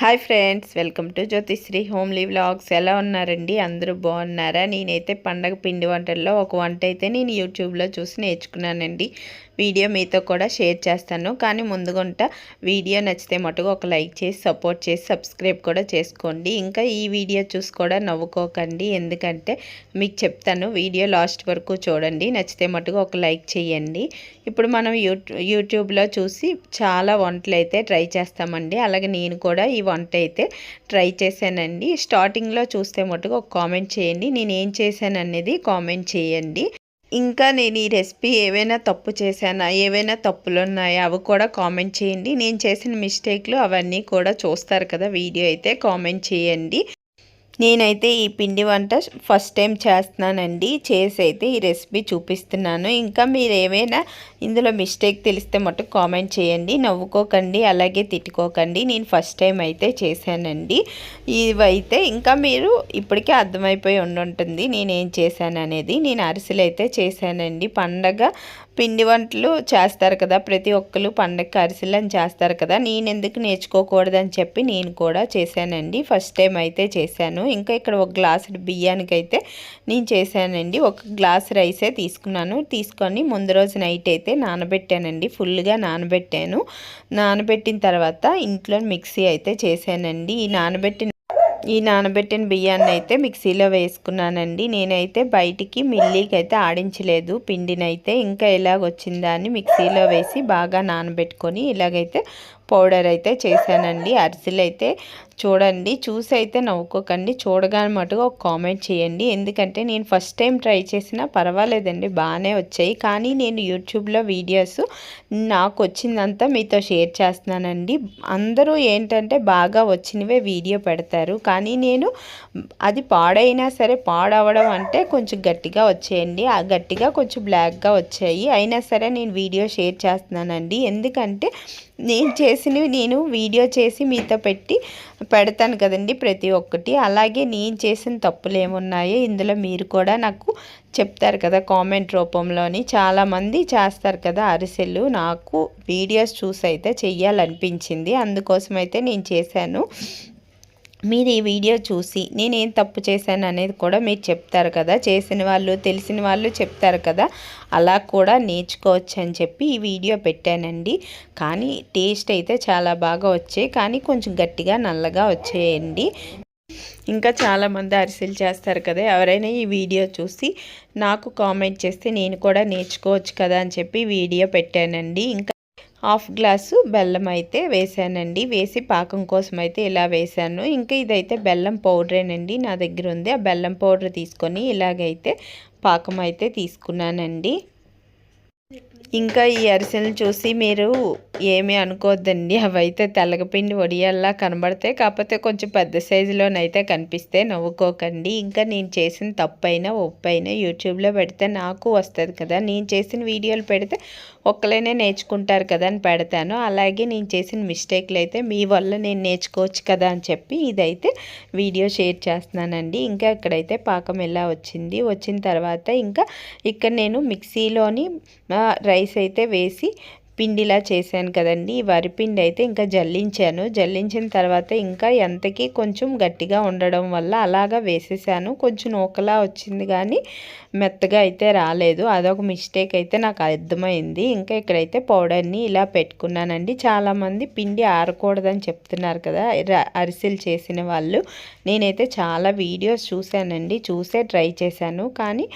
Hi friends welcome to Jyothisri homely vlogs. ఎలా ఉన్నారండి? అందరూ బాగున్నారా? నేనైతే పండగ పిండి వంటల్లో ఒక వంట అయితే నేను యూట్యూబ్లో చూసి నేర్చుకున్నానండి. వీడియో మీతో కూడా షేర్ చేస్తాను. కానీ ముందుగుంట వీడియో నచ్చితే మటుకు ఒక లైక్ చేసి సపోర్ట్ చేసి సబ్స్క్రైబ్ కూడా చేసుకోండి. ఇంకా ఈ వీడియో చూసి కూడా నవ్వుకోకండి. ఎందుకంటే మీకు చెప్తాను వీడియో లాస్ట్ వరకు చూడండి. నచ్చితే మటుకు ఒక లైక్ చేయండి. ఇప్పుడు మనం యూట్యూబ్లో చూసి చాలా వంటలు అయితే ట్రై చేస్తామండి. అలాగే నేను కూడా ఈ వంట అయితే ట్రై చేశానండి. స్టార్టింగ్లో చూస్తే మటుకు ఒక కామెంట్ చేయండి. నేను ఏం చేశాను అనేది కామెంట్ చేయండి. ఇంకా నేను ఈ రెసిపీ ఏవైనా తప్పు చేశానా ఏవైనా తప్పులు ఉన్నాయా అవి కూడా కామెంట్ చేయండి. నేను చేసిన మిస్టేక్లు అవన్నీ కూడా చూస్తారు కదా వీడియో అయితే కామెంట్ చేయండి. నేనైతే ఈ పిండి వంట ఫస్ట్ టైం చేస్తున్నానండి. చేసి అయితే ఈ రెసిపీ చూపిస్తున్నాను. ఇంకా మీరు ఏమైనా ఇందులో మిస్టేక్ తెలిస్తే మటుకు కామెంట్ చేయండి. నవ్వుకోకండి అలాగే తిట్టుకోకండి. నేను ఫస్ట్ టైం అయితే చేశానండి. ఇవైతే ఇంకా మీరు ఇప్పటికే అర్థమైపోయి ఉండుంటుంది. నేనేం చేశాను అనేది నేను అరిసెలు అయితే చేశానండి. పండగ పిండి వంటలు చేస్తారు కదా ప్రతి ఒక్కరు పండగ అరిసెలని చేస్తారు కదా నేను ఎందుకు నేర్చుకోకూడదని చెప్పి నేను కూడా చేశానండి. ఫస్ట్ టైం అయితే చేశాను. ఇంకా ఇక్కడ ఒక గ్లాసు బియ్యానికి అయితే నేను చేశానండి. ఒక గ్లాస్ రైసే తీసుకున్నాను. తీసుకొని ముందు రోజు నైట్ అయితే నానబెట్టానండి. ఫుల్గా నానబెట్టాను. నానబెట్టిన తర్వాత ఇంట్లో మిక్సీ అయితే చేశానండి. ఈ నానబెట్టిన ఈ నానబెట్టిన బియ్యాన్ని అయితే మిక్సీలో వేసుకున్నానండి. నేనైతే బయటికి మిల్లీకి అయితే ఆడించలేదు. పిండినైతే ఇంకా ఎలాగొచ్చిందా అని మిక్సీలో వేసి బాగా నానబెట్టుకొని ఇలాగైతే పౌడర్ అయితే చేశానండి అరిసెలు అయితే. చూడండి చూసి అయితే నవ్వుకోకండి చూడగానే మటుగా ఒక కామెంట్ చేయండి. ఎందుకంటే నేను ఫస్ట్ టైం ట్రై చేసినా పర్వాలేదండి బాగానే వచ్చాయి. కానీ నేను యూట్యూబ్లో వీడియోస్ నాకు వచ్చిందంతా మీతో షేర్ చేస్తున్నానండి. అందరూ ఏంటంటే బాగా వచ్చినవే వీడియో పెడతారు. కానీ నేను అది పాడైనా సరే పాడవడం అంటే కొంచెం గట్టిగా వచ్చేయండి. ఆ గట్టిగా కొంచెం బ్లాక్గా వచ్చాయి. అయినా సరే నేను వీడియో షేర్ చేస్తున్నానండి. ఎందుకంటే నేను చేసినవి నేను వీడియో చేసి మీతో పెట్టి పెడతాను కదండి ప్రతి ఒక్కటి. అలాగే నేను చేసిన తప్పులు ఏమున్నాయో ఇందులో మీరు కూడా నాకు చెప్తారు కదా కామెంట్ రూపంలోని. చాలామంది చేస్తారు కదా అరిసెలు. నాకు వీడియోస్ చూసి అయితే చెయ్యాలనిపించింది. అందుకోసం అయితే నేను చేశాను. మీరు ఈ వీడియో చూసి నేనేం తప్పు చేశాను అనేది కూడా మీరు చెప్తారు కదా. చేసిన వాళ్ళు తెలిసిన వాళ్ళు చెప్తారు కదా. అలా కూడా నేర్చుకోవచ్చు అని చెప్పి ఈ వీడియో పెట్టానండి. కానీ టేస్ట్ అయితే చాలా బాగా వచ్చాయి. కానీ కొంచెం గట్టిగా నల్లగా వచ్చేయండి. ఇంకా చాలామంది అరిసెలు చేస్తారు కదా. ఎవరైనా ఈ వీడియో చూసి నాకు కామెంట్ చేస్తే నేను కూడా నేర్చుకోవచ్చు కదా అని చెప్పి వీడియో పెట్టానండి. ఇంకా హాఫ్ గ్లాసు బెల్లం అయితే వేసానండి. వేసి పాకం కోసం అయితే ఇలా వేసాను ఇంకా ఇదైతే బెల్లం పౌడరేనండి. నా దగ్గర ఉంది. ఆ బెల్లం పౌడర్ తీసుకొని ఇలాగైతే పాకం అయితే తీసుకున్నానండి. ఇంకా ఈ అరిసెలు చూసి మీరు ఏమీ అనుకోవద్దండి అవైతే తెల్లగపిండి వడియాల్లా కనబడతాయి. కాకపోతే కొంచెం పెద్ద సైజులోనైతే కనిపిస్తే నవ్వుకోకండి. ఇంకా నేను చేసిన తప్పైనా ఒప్పైనా యూట్యూబ్లో పెడితే నాకు వస్తుంది కదా. నేను చేసిన వీడియోలు పెడితే ఒక్కలైనా నేర్చుకుంటారు కదా అని పెడతాను. అలాగే నేను చేసిన మిస్టేక్లు అయితే మీ వల్ల నేను నేర్చుకోవచ్చు కదా అని చెప్పి ఇదైతే వీడియో షేర్ చేస్తున్నానండి. ఇంకా ఇక్కడైతే పాకం ఎలా వచ్చింది వచ్చిన తర్వాత ఇంకా ఇక్కడ నేను మిక్సీలోని రైస్ అయితే వేసి పిండిలా చేశాను కదండి. ఈ వరిపిండి అయితే ఇంకా జల్లించాను. జల్లించిన తర్వాత ఇంకా ఎంతకీ కొంచెం గట్టిగా ఉండడం వల్ల అలాగా వేసేసాను. కొంచెం నూకలా వచ్చింది కానీ మెత్తగా అయితే రాలేదు. అదొక మిస్టేక్ అయితే నాకు అర్థమైంది. ఇంకా ఇక్కడైతే పౌడర్ని ఇలా పెట్టుకున్నానండి. చాలామంది పిండి ఆరకూడదని చెప్తున్నారు కదా అరిసెలు చేసిన వాళ్ళు. నేనైతే చాలా వీడియోస్ చూశానండి. చూసే ట్రై చేశాను. కానీ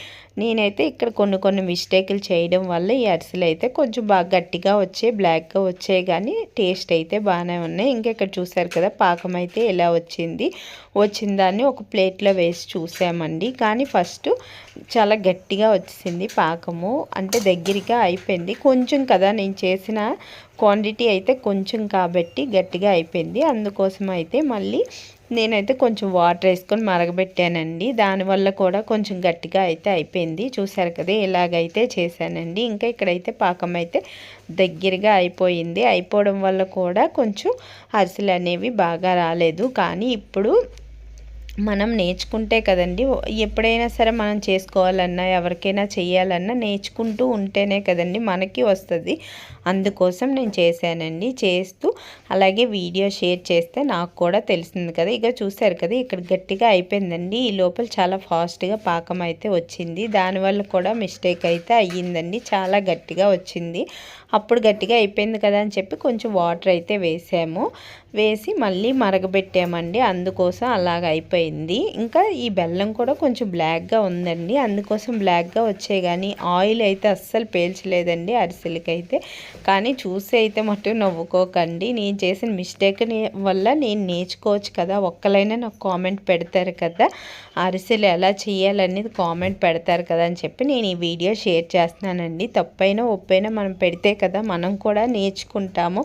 నేనైతే ఇక్కడ కొన్ని కొన్ని మిస్టేకులు చేయడం వల్ల ఈ అరిసెలు అయితే కొంచెం బాగా గట్టిగా వచ్చే బ్లాక్గా వచ్చాయి కానీ టేస్ట్ అయితే బాగానే ఉన్నాయి. ఇంకా ఇక్కడ చూసారు కదా పాకం అయితే ఎలా వచ్చింది? వచ్చిన దాన్ని ఒక ప్లేట్లో వేసి చూసామండి. కానీ ఫస్ట్ చాలా గట్టిగా వచ్చింది పాకము. అంటే దగ్గరగా అయిపోయింది. కొంచెం కదా నేను చేసిన క్వాంటిటీ అయితే కొంచెం కాబట్టి గట్టిగా అయిపోయింది. అందుకోసం అయితే మళ్ళీ నేనైతే కొంచెం వాటర్ వేసుకొని మరగబెట్టానండి. దానివల్ల కూడా కొంచెం గట్టిగా అయితే అయిపోయింది. చూసారు కదా ఇలాగైతే చేశానండి. ఇంకా ఇక్కడైతే పాకం అయితే దగ్గరగా అయిపోయింది. అయిపోవడం వల్ల కూడా కొంచెం అరిసెలు అనేవి బాగా రాలేదు. కానీ ఇప్పుడు మనం నేర్చుకుంటే కదండి ఎప్పుడైనా సరే మనం చేసుకోవాలన్నా ఎవరికైనా చేయాలన్నా నేర్చుకుంటూ ఉంటేనే కదండి మనకి వస్తుంది. అందుకోసం నేను చేశానండి. చేస్తూ అలాగే వీడియో షేర్ చేస్తే నాకు కూడా తెలిసింది కదా. ఇక చూసారు కదా ఇక్కడ గట్టిగా అయిపోయిందండి. ఈ లోపల చాలా ఫాస్ట్గా పాకం అయితే వచ్చింది. దానివల్ల కూడా మిస్టేక్ అయితే అయ్యిందండి. చాలా గట్టిగా వచ్చింది. అప్పుడు గట్టిగా అయిపోయింది కదా అని చెప్పి కొంచెం వాటర్ అయితే వేసాము. వేసి మళ్ళీ మరగబెట్టామండి. అందుకోసం అలాగ అయిపోయింది. ఇంకా ఈ బెల్లం కూడా కొంచెం బ్లాక్గా ఉందండి. అందుకోసం బ్లాక్గా వచ్చే కానీ ఆయిల్ అయితే అస్సలు పేల్చలేదండి అరిసెలకైతే. కానీ చూసి అయితే మటు నవ్వుకోకండి. నేను చేసిన మిస్టేక్ వల్ల నేను నేర్చుకోవచ్చు కదా. ఒక్కలైనా నాకు కామెంట్ పెడతారు కదా. అరిసెలు ఎలా చేయాలనేది కామెంట్ పెడతారు కదా అని చెప్పి నేను ఈ వీడియో షేర్ చేస్తున్నానండి. తప్పైనా ఒప్పైనా మనం పెడితే కదా మనం కూడా నేర్చుకుంటాము.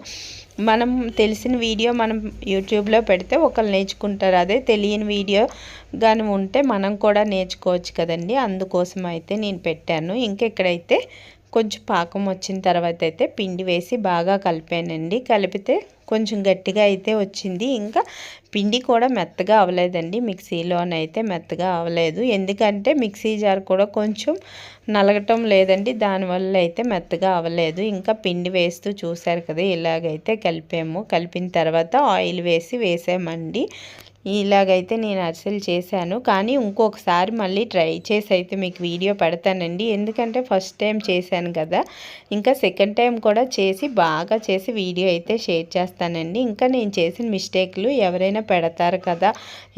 మనం తెలిసిన వీడియో మనం యూట్యూబ్లో పెడితే ఒకళ్ళు నేర్చుకుంటారు. అదే తెలియని వీడియో కానీ ఉంటే మనం కూడా నేర్చుకోవచ్చు కదండి. అందుకోసం అయితే నేను పెట్టాను. ఇంకెక్కడైతే కొంచెం పాకం వచ్చిన తర్వాత అయితే పిండి వేసి బాగా కలిపానండి. కలిపితే కొంచెం గట్టిగా అయితే వచ్చింది. ఇంకా పిండి కూడా మెత్తగా అవ్వలేదండి. మిక్సీలోనైతే మెత్తగా అవ్వలేదు. ఎందుకంటే మిక్సీ జార్ కూడా కొంచెం నలగటం లేదండి. దానివల్ల అయితే మెత్తగా అవ్వలేదు. ఇంకా పిండి వేస్తూ చూశారు కదా ఇలాగైతే కలిపాము. కలిపిన తర్వాత ఆయిల్ వేసి వేసామండి. ఇలాగైతే నేను అరిసెలు చేశాను. కానీ ఇంకొకసారి మళ్ళీ ట్రై చేసి అయితే మీకు వీడియో పెడతానండి. ఎందుకంటే ఫస్ట్ టైం చేశాను కదా. ఇంకా సెకండ్ టైం కూడా చేసి బాగా చేసి వీడియో అయితే షేర్ చేస్తానండి. ఇంకా నేను చేసిన మిస్టేక్లు ఎవరైనా పెడతారు కదా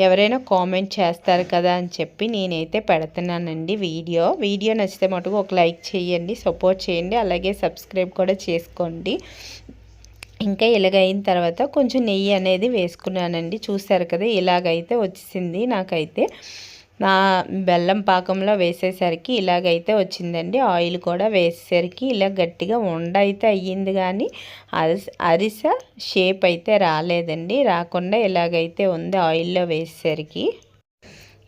ఎవరైనా కామెంట్ చేస్తారు కదా అని చెప్పి నేనైతే పెడుతున్నానండి వీడియో. వీడియో నచ్చితే మటుకు ఒక లైక్ చేయండి సపోర్ట్ చేయండి. అలాగే సబ్స్క్రైబ్ కూడా చేసుకోండి. ఇంకా ఇలాగైన తర్వాత కొంచెం నెయ్యి అనేది వేసుకున్నానండి. చూసారు కదా ఇలాగైతే వచ్చేసింది నాకైతే. నా బెల్లం పాకంలో వేసేసరికి ఇలాగైతే వచ్చిందండి. ఆయిల్ కూడా వేసేసరికి ఇలా గట్టిగా ఉండ అయితే అయ్యింది కానీ అరిస అరిస షేప్ అయితే రాలేదండి. రాకుండా ఇలాగైతే ఉంది ఆయిల్లో వేసేసరికి.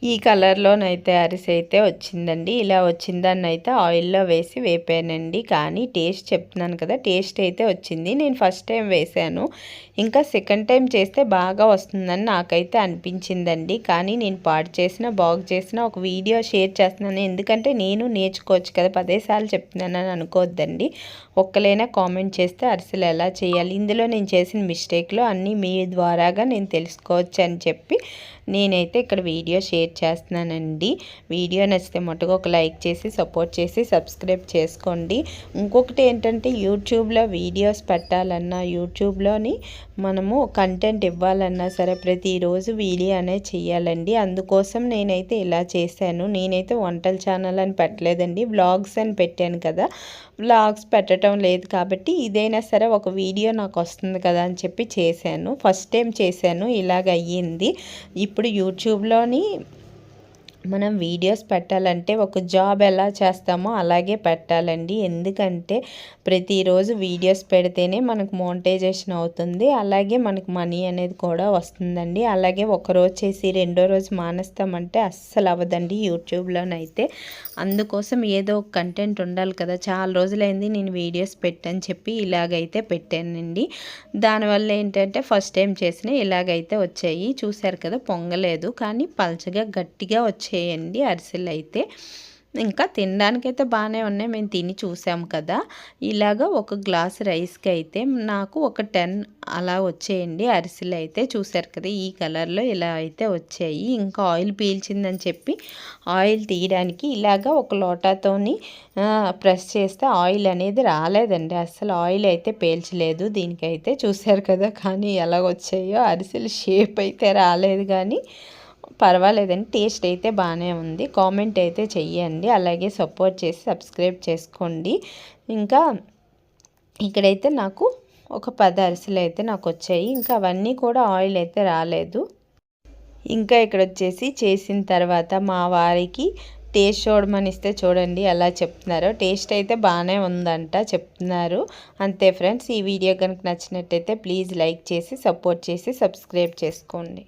ఈ కలర్లోనైతే అరిసి అయితే వచ్చిందండి. ఇలా వచ్చిందాన్ని అయితే ఆయిల్లో వేసి వేపానండి. కానీ టేస్ట్ చెప్తున్నాను కదా టేస్ట్ అయితే వచ్చింది. నేను ఫస్ట్ టైం వేసాను. ఇంకా సెకండ్ టైం చేస్తే బాగా వస్తుందని నాకైతే అనిపించిందండి. కానీ నేను పాడు చేసిన బాగు చేసిన ఒక వీడియో షేర్ చేస్తున్నాను. ఎందుకంటే నేను నేర్చుకోవచ్చు కదా పదేసార్లు చెప్తున్నానని అనుకోవద్దండి. ఒక్కలైనా కామెంట్ చేస్తే అరిసెలు ఎలా చేయాలి? ఇందులో నేను చేసిన మిస్టేక్లో అన్నీ మీ ద్వారాగా నేను తెలుసుకోవచ్చు అని చెప్పి నేనైతే ఇక్కడ వీడియో షేర్ చేస్తున్నానండి. వీడియో నచ్చితే మొట్టగా ఒక లైక్ చేసి సపోర్ట్ చేసి సబ్స్క్రైబ్ చేసుకోండి. ఇంకొకటి ఏంటంటే యూట్యూబ్లో వీడియోస్ పెట్టాలన్నా యూట్యూబ్లోని మనము కంటెంట్ ఇవ్వాలన్నా సరే ప్రతిరోజు వీడియో అనేది చేయాలండి అందుకోసం నేనైతే ఇలా చేశాను. నేనైతే వంటల ఛానల్ అని పెట్టలేదండి. వ్లాగ్స్ అని పెట్టాను కదా. వ్లాగ్స్ పెట్టడం లేదు కాబట్టి ఇదైనా సరే ఒక వీడియో నాకు వస్తుంది కదా అని చెప్పి చేశాను. ఫస్ట్ టైం చేశాను. ఇలాగ అయ్యింది. ఇప్పుడు యూట్యూబ్లోని మనం వీడియోస్ పెట్టాలంటే ఒక జాబ్ ఎలా చేస్తామో అలాగే పెట్టాలండి. ఎందుకంటే ప్రతిరోజు వీడియోస్ పెడితేనే మనకు మోనిటైజేషన్ అవుతుంది. అలాగే మనకు మనీ అనేది కూడా వస్తుందండి. అలాగే ఒకరోజు చేసి రెండో రోజు మానేస్తామంటే అస్సలు అవ్వదండి యూట్యూబ్లోనైతే. అందుకోసం ఏదో ఒక కంటెంట్ ఉండాలి కదా. చాలా రోజులైంది నేను వీడియోస్ పెట్టని చెప్పి ఇలాగైతే పెట్టానండి. దానివల్ల ఏంటంటే ఫస్ట్ టైం చేసిన ఇలాగైతే వచ్చాయి. చూశారు కదా పొంగలేదు. కానీ పల్చగా గట్టిగా వచ్చాయి. చేయండి అరిసెలు అయితే. ఇంకా తినడానికైతే బాగానే ఉన్నాయి. మేము తిని చూసాము కదా. ఇలాగ ఒక గ్లాస్ రైస్కి అయితే నాకు ఒక టెన్ అలా వచ్చేయండి అరిసెలు అయితే. చూసారు కదా ఈ కలర్లో ఇలా అయితే వచ్చాయి. ఇంకా ఆయిల్ పీల్చిందని చెప్పి ఆయిల్ తీయడానికి ఇలాగ ఒక లోటాతోని ప్రెస్ చేస్తే ఆయిల్ అనేది రాలేదండి. అసలు ఆయిల్ అయితే పీల్చలేదు దీనికైతే. చూసారు కదా కానీ ఎలా వచ్చాయో అరిసెలు షేప్ అయితే రాలేదు కానీ పర్వాలేదండి. టేస్ట్ అయితే బాగానే ఉంది. కామెంట్ అయితే చెయ్యండి. అలాగే సపోర్ట్ చేసి సబ్స్క్రైబ్ చేసుకోండి. ఇంకా ఇక్కడైతే నాకు ఒక పది అరిసెలు అయితే నాకు వచ్చాయి. ఇంకా అవన్నీ కూడా ఆయిల్ అయితే రాలేదు. ఇంకా ఇక్కడ వచ్చేసి చేసిన తర్వాత మా వారికి టేస్ట్ చూడమని ఇస్తే చూడండి ఎలా చెప్తున్నారో. టేస్ట్ అయితే బాగానే ఉందంట చెప్తున్నారు. అంతే ఫ్రెండ్స్ ఈ వీడియో కనుక నచ్చినట్టయితే ప్లీజ్ లైక్ చేసి సపోర్ట్ చేసి సబ్స్క్రైబ్ చేసుకోండి.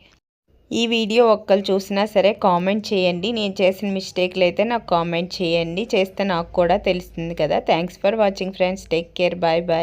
ఈ వీడియో ఒక్కరు చూసినా సరే కామెంట్ చేయండి. నేను చేసిన మిస్టేక్లు అయితే నాకు కామెంట్ చేయండి. చేస్తే నాకు కూడా తెలుస్తుంది కదా. Thanks for watching friends. Take care. Bye bye